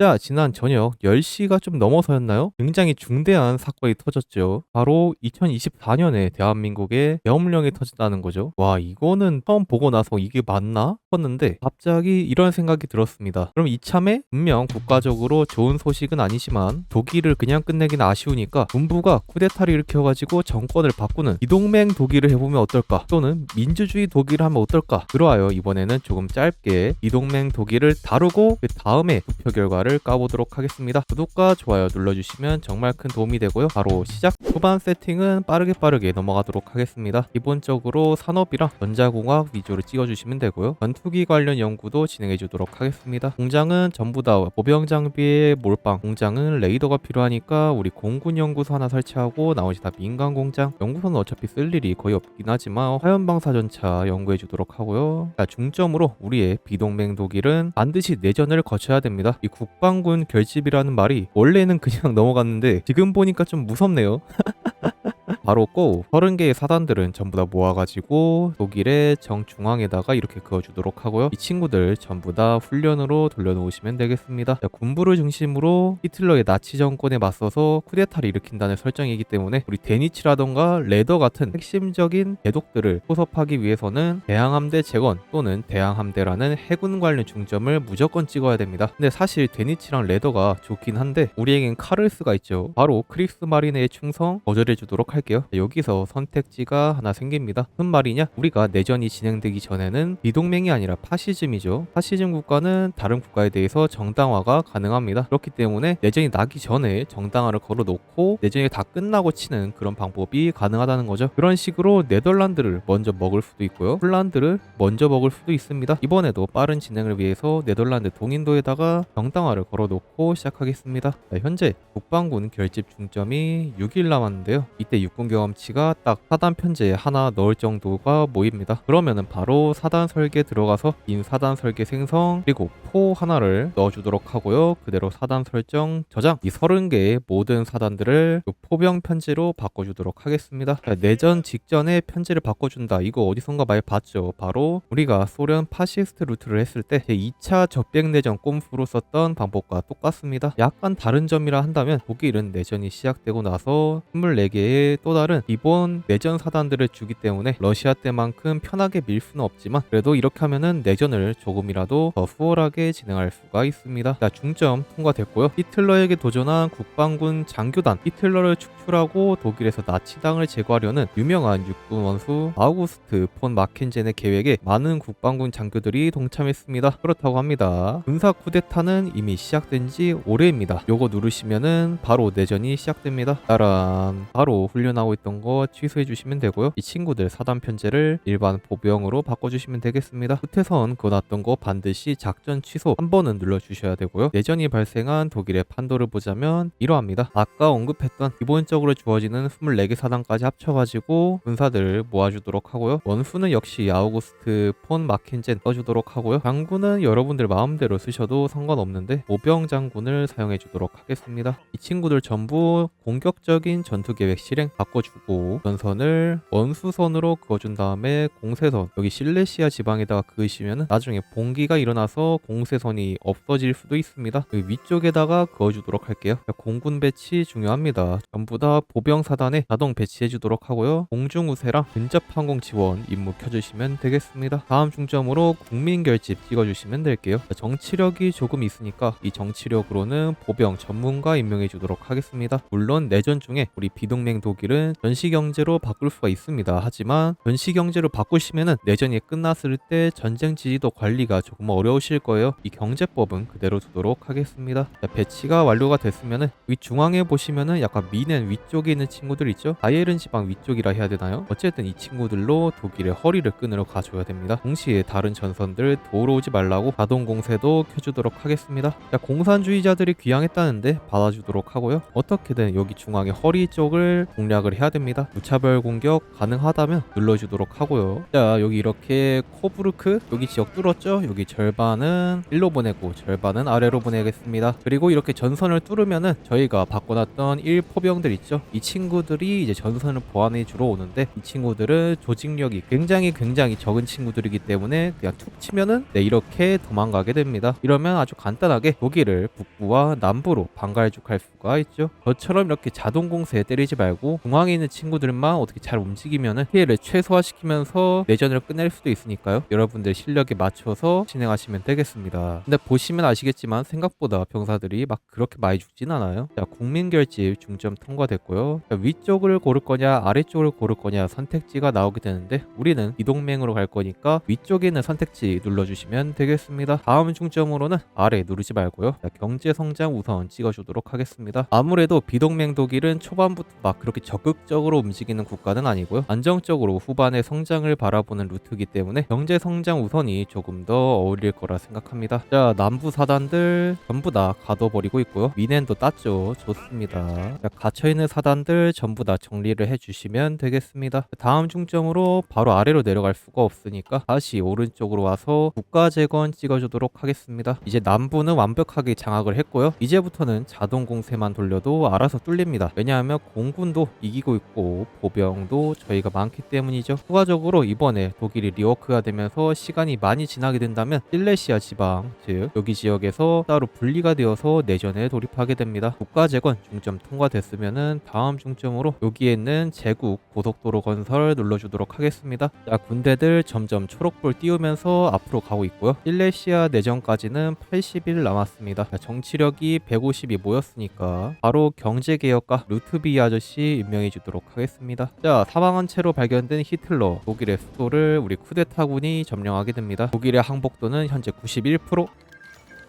자, 지난 저녁 10시가 좀 넘어서였나요? 굉장히 중대한 사건이 터졌죠. 바로 2024년에 대한민국에 계엄령이 터졌다는 거죠. 와, 이거는 처음 보고 나서 이게 맞나? 싶었는데 갑자기 이런 생각이 들었습니다. 그럼 이참에 분명 국가적으로 좋은 소식은 아니지만 독일을 그냥 끝내긴 아쉬우니까 군부가 쿠데타를 일으켜가지고 정권을 바꾸는 이동맹 독일을 해보면 어떨까? 또는 민주주의 독일을 하면 어떨까? 들어와요. 이번에는 조금 짧게 이동맹 독일을 다루고 그 다음에 투표 결과를 까보도록 하겠습니다. 구독과 좋아요 눌러주시면 정말 큰 도움이 되고요. 바로 시작 후반 세팅은 빠르게 빠르게 넘어가도록 하겠습니다. 기본적으로 산업이랑 전자공학 위주로 찍어주시면 되고요. 전투기 관련 연구도 진행해 주도록 하겠습니다. 공장은 전부 다 보병 장비의 몰빵, 공장은 레이더가 필요하니까 우리 공군 연구소 하나 설치하고 나머지 다 민간 공장. 연구소는 어차피 쓸 일이 거의 없긴 하지만 화염방사 전차 연구해 주도록 하고요. 자, 중점으로 우리의 비동맹 독일은 반드시 내전을 거쳐야 됩니다. 이 국 방군 결집이라는 말이 원래는 그냥 넘어갔는데 지금 보니까 좀 무섭네요. 바로 고 30개의 사단들은 전부 다 모아가지고 독일의 정중앙에다가 이렇게 그어주도록 하고요. 이 친구들 전부 다 훈련으로 돌려놓으시면 되겠습니다. 자, 군부를 중심으로 히틀러의 나치 정권에 맞서서 쿠데타를 일으킨다는 설정이기 때문에 우리 데니치라던가 레더 같은 핵심적인 대독들을 포섭하기 위해서는 대항함대 재건 또는 대항함대라는 해군 관련 중점을 무조건 찍어야 됩니다. 근데 사실 데니치랑 레더가 좋긴 한데 우리에겐 카를스가 있죠. 바로 크리스 마린의 충성 거절해주도록 할게요. 여기서 선택지가 하나 생깁니다. 무슨 말이냐? 우리가 내전이 진행되기 전에는 비동맹이 아니라 파시즘이죠. 파시즘 국가는 다른 국가에 대해서 정당화가 가능합니다. 그렇기 때문에 내전이 나기 전에 정당화를 걸어놓고 내전이 다 끝나고 치는 그런 방법이 가능하다는 거죠. 그런 식으로 네덜란드를 먼저 먹을 수도 있고요. 폴란드를 먼저 먹을 수도 있습니다. 이번에도 빠른 진행을 위해서 네덜란드 동인도에다가 정당화를 걸어놓고 시작하겠습니다. 자, 현재 국방군 결집 중점이 6일 남았는데요. 이때 육군 경험치가 딱 사단 편제에 하나 넣을 정도가 모입니다. 그러면은 바로 사단 설계 들어가서 인 사단 설계 생성 그리고 포 하나를 넣어주도록 하고요. 그대로 사단 설정 저장 이 30개의 모든 사단들을 그 포병 편지로 바꿔주도록 하겠습니다. 자, 내전 직전에 편지를 바꿔준다. 이거 어디선가 많이 봤죠. 바로 우리가 소련 파시스트 루트를 했을 때 제2차 적백 내전 꼼수로 썼던 방법과 똑같습니다. 약간 다른 점이라 한다면 독일은 내전이 시작되고 나서 24개의 또 다른 기본 내전 사단들을 주기 때문에 러시아 때만큼 편하게 밀 수는 없지만 그래도 이렇게 하면은 내전을 조금이라도 더 수월하게 진행할 수가 있습니다. 자, 중점 통과됐고요. 히틀러에게 도전한 국방군 장교단 히틀러를 축출하고 독일에서 나치당을 제거하려는 유명한 육군 원수 아우구스트 폰 마켄젠의 계획에 많은 국방군 장교들이 동참했습니다. 그렇다고 합니다. 군사 쿠데타는 이미 시작된 지 오래입니다. 요거 누르시면은 바로 내전이 시작됩니다. 따란 바로 훈련 하고 있던 거 취소해 주시면 되고요. 이 친구들 사단 편제를 일반 보병으로 바꿔주시면 되겠습니다. 후퇴선 그거 놨던 거 반드시 작전 취소 한 번은 눌러주셔야 되고요. 내전이 발생한 독일의 판도를 보자면 이러합니다. 아까 언급했던 기본적으로 주어지는 24개 사단까지 합쳐가지고 군사들 모아주도록 하고요. 원수는 역시 아우구스트 폰 마켄젠 써주도록 하고요. 장군은 여러분들 마음대로 쓰셔도 상관없는데 모병 장군을 사용해 주도록 하겠습니다. 이 친구들 전부 공격적인 전투 계획 실행 주고 전선을 원수선으로 그어준 다음에 공세선 여기 실레시아 지방에다가 그으시면 나중에 봉기가 일어나서 공세선이 없어질 수도 있습니다. 그 위쪽에다가 그어주도록 할게요. 자, 공군 배치 중요합니다. 전부 다 보병 사단에 자동 배치해주도록 하고요. 공중우세랑 근접 항공 지원 임무 켜주시면 되겠습니다. 다음 중점으로 국민 결집 찍어주시면 될게요. 자, 정치력이 조금 있으니까 이 정치력으로는 보병 전문가 임명해주도록 하겠습니다. 물론 내전 중에 우리 비동맹 독일은 전시 경제로 바꿀 수가 있습니다. 하지만 전시 경제로 바꾸시면은 내전이 끝났을 때 전쟁 지지도 관리가 조금 어려우실 거예요. 이 경제법은 그대로 두도록 하겠습니다. 자, 배치가 완료가 됐으면은 위 중앙에 보시면은 약간 미넨 위쪽에 있는 친구들 있죠? 바이에른 지방 위쪽이라 해야 되나요? 어쨌든 이 친구들로 독일의 허리를 끈으로 가줘야 됩니다. 동시에 다른 전선들 도로 오지 말라고 자동 공세도 켜주도록 하겠습니다. 자, 공산주의자들이 귀향했다는데 받아주도록 하고요. 어떻게든 여기 중앙의 허리 쪽을 공략 을 장악을 해야 됩니다. 무차별 공격 가능하다면 눌러주도록 하고요. 자 여기 이렇게 코브르크 여기 지역 뚫었죠? 여기 절반은 일로 보내고 절반은 아래로 보내겠습니다. 그리고 이렇게 전선을 뚫으면은 저희가 바꿔놨던 1포병들 있죠? 이 친구들이 이제 전선을 보완해 주러 오는데 이 친구들은 조직력이 굉장히 굉장히 적은 친구들이기 때문에 그냥 툭 치면은 네 이렇게 도망가게 됩니다. 이러면 아주 간단하게 독일을 북부와 남부로 반갈죽할 수가 있죠. 저처럼 이렇게 자동 공세에 때리지 말고 중앙에 있는 친구들만 어떻게 잘 움직이면은 피해를 최소화시키면서 내전을 끝낼 수도 있으니까요. 여러분들 실력에 맞춰서 진행하시면 되겠습니다. 근데 보시면 아시겠지만 생각보다 병사들이 막 그렇게 많이 죽진 않아요. 자, 국민결집 중점 통과됐고요. 자, 위쪽을 고를 거냐 아래쪽을 고를 거냐 선택지가 나오게 되는데 우리는 이동맹으로 갈 거니까 위쪽에 있는 선택지 눌러주시면 되겠습니다. 다음 중점으로는 아래 누르지 말고요. 자, 경제 성장 우선 찍어주도록 하겠습니다. 아무래도 비동맹 독일은 초반부터 막 그렇게 적 극적으로 움직이는 국가는 아니고요. 안정적으로 후반의 성장을 바라보는 루트이기 때문에 경제 성장 우선이 조금 더 어울릴 거라 생각합니다. 자, 남부 사단들 전부 다 가둬버리고 있고요. 미넨도 땄죠. 좋습니다. 자, 갇혀있는 사단들 전부 다 정리를 해주시면 되겠습니다. 다음 중점으로 바로 아래로 내려갈 수가 없으니까 다시 오른쪽으로 와서 국가 재건 찍어주도록 하겠습니다. 이제 남부는 완벽하게 장악을 했고요. 이제부터는 자동 공세만 돌려도 알아서 뚫립니다. 왜냐하면 공군도 이기 고 있고 보병도 저희가 많기 때문이죠. 추가적으로 이번에 독일이 리워크가 되면서 시간이 많이 지나게 된다면 실레시아 지방, 즉 여기 지역에서 따로 분리가 되어서 내전에 돌입하게 됩니다. 국가 재건 중점 통과됐으면은 다음 중점으로 여기에 있는 제국 고속도로 건설 눌러주도록 하겠습니다. 자 군대들 점점 초록불 띄우면서 앞으로 가고 있고요. 실레시아 내전까지는 80일 남았습니다. 자, 정치력이 150이 모였으니까 바로 경제개혁가 루트비 아저씨 임명 해 주도록 하겠습니다. 자 사망한 채로 발견된 히틀러 독일의 수도를 우리 쿠데타군이 점령하게 됩니다. 독일의 항복도는 현재 91%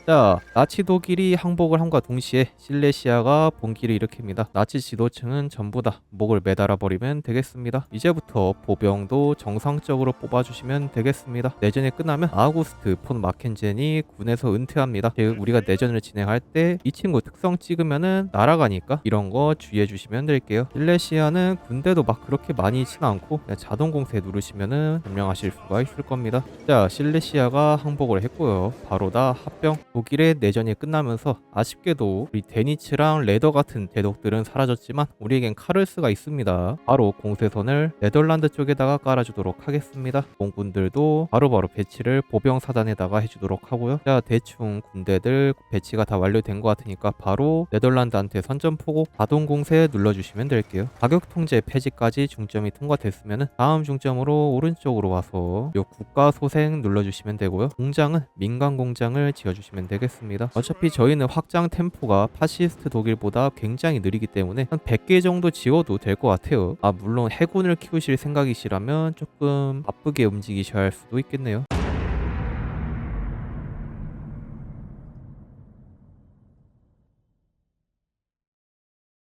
자, 나치 독일이 항복을 함과 동시에 실레시아가 본기를 일으킵니다. 나치 지도층은 전부 다 목을 매달아 버리면 되겠습니다. 이제부터 보병도 정상적으로 뽑아주시면 되겠습니다. 내전이 끝나면 아우구스트 폰 마켄젠이 군에서 은퇴합니다. 즉 우리가 내전을 진행할 때 이 친구 특성 찍으면은 날아가니까 이런 거 주의해 주시면 될게요. 실레시아는 군대도 막 그렇게 많이 있진 않고 자동 공세 누르시면은 점령하실 수가 있을 겁니다. 자, 실레시아가 항복을 했고요. 바로 다 합병. 독일의 내전이 끝나면서 아쉽게도 우리 데니츠랑 레더 같은 대독들은 사라졌지만 우리에겐 카를스가 있습니다. 바로 공세선을 네덜란드 쪽에다가 깔아주도록 하겠습니다. 공군들도 바로바로 배치를 보병 사단에다가 해주도록 하고요. 자 대충 군대들 배치가 다 완료된 것 같으니까 바로 네덜란드한테 선전포고 자동 공세 눌러주시면 될게요. 가격 통제 폐지까지 중점이 통과됐으면 다음 중점으로 오른쪽으로 와서 요 국가 소생 눌러주시면 되고요. 공장은 민간 공장을 지어주시면 되겠습니다. 어차피 저희는 확장 템포가 파시스트 독일보다 굉장히 느리기 때문에 한 100개 정도 지어도 될 것 같아요. 아 물론 해군을 키우실 생각이시라면 조금 바쁘게 움직이셔야 할 수도 있겠네요.